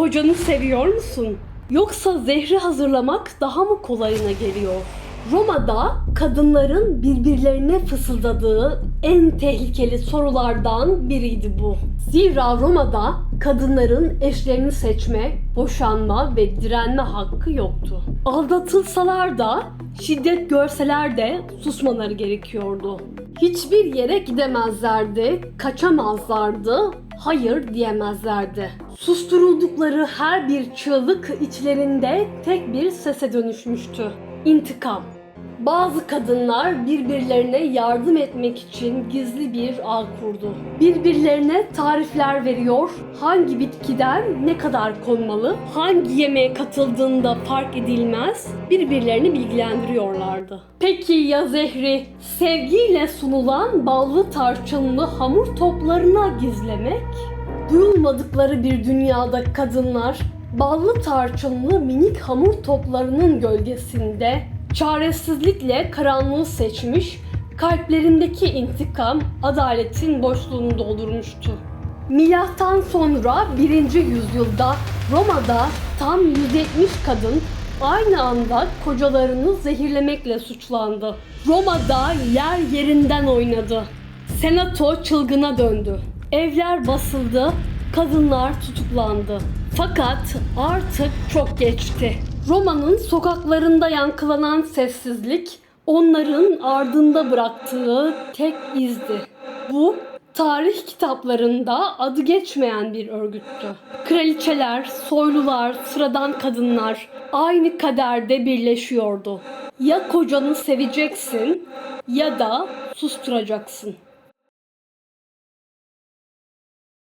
kocanı seviyor musun? Yoksa zehri hazırlamak daha mı kolayına geliyor? Roma'da kadınların birbirlerine fısıldadığı en tehlikeli sorulardan biriydi bu. Zira Roma'da kadınların eşlerini seçme, boşanma ve direnme hakkı yoktu. Aldatılsalar da, şiddet görseler de susmaları gerekiyordu. Hiçbir yere gidemezlerdi, kaçamazlardı, hayır diyemezlerdi. Susturuldukları her bir çığlık içlerinde tek bir sese dönüşmüştü. İntikam. Bazı kadınlar birbirlerine yardım etmek için gizli bir ağ kurdu. Birbirlerine tarifler veriyor, hangi bitkiden ne kadar konmalı, hangi yemeğe katıldığında fark edilmez, birbirlerini bilgilendiriyorlardı. Peki ya zehri sevgiyle sunulan ballı tarçınlı hamur toplarına gizlemek? Duyulmadıkları bir dünyada kadınlar ballı tarçınlı minik hamur toplarının gölgesinde çaresizlikle karanlığı seçmiş, kalplerindeki intikam adaletin boşluğunu doldurmuştu. Milattan sonra 1. yüzyılda Roma'da tam 170 kadın aynı anda kocalarını zehirlemekle suçlandı. Roma'da yer yerinden oynadı. Senato çılgına döndü. Evler basıldı, kadınlar tutuklandı. Fakat artık çok geçti. Roma'nın sokaklarında yankılanan sessizlik onların ardında bıraktığı tek izdi. Bu tarih kitaplarında adı geçmeyen bir örgüttü. Kraliçeler, soylular, sıradan kadınlar aynı kaderde birleşiyordu. Ya kocanı seveceksin ya da susturacaksın.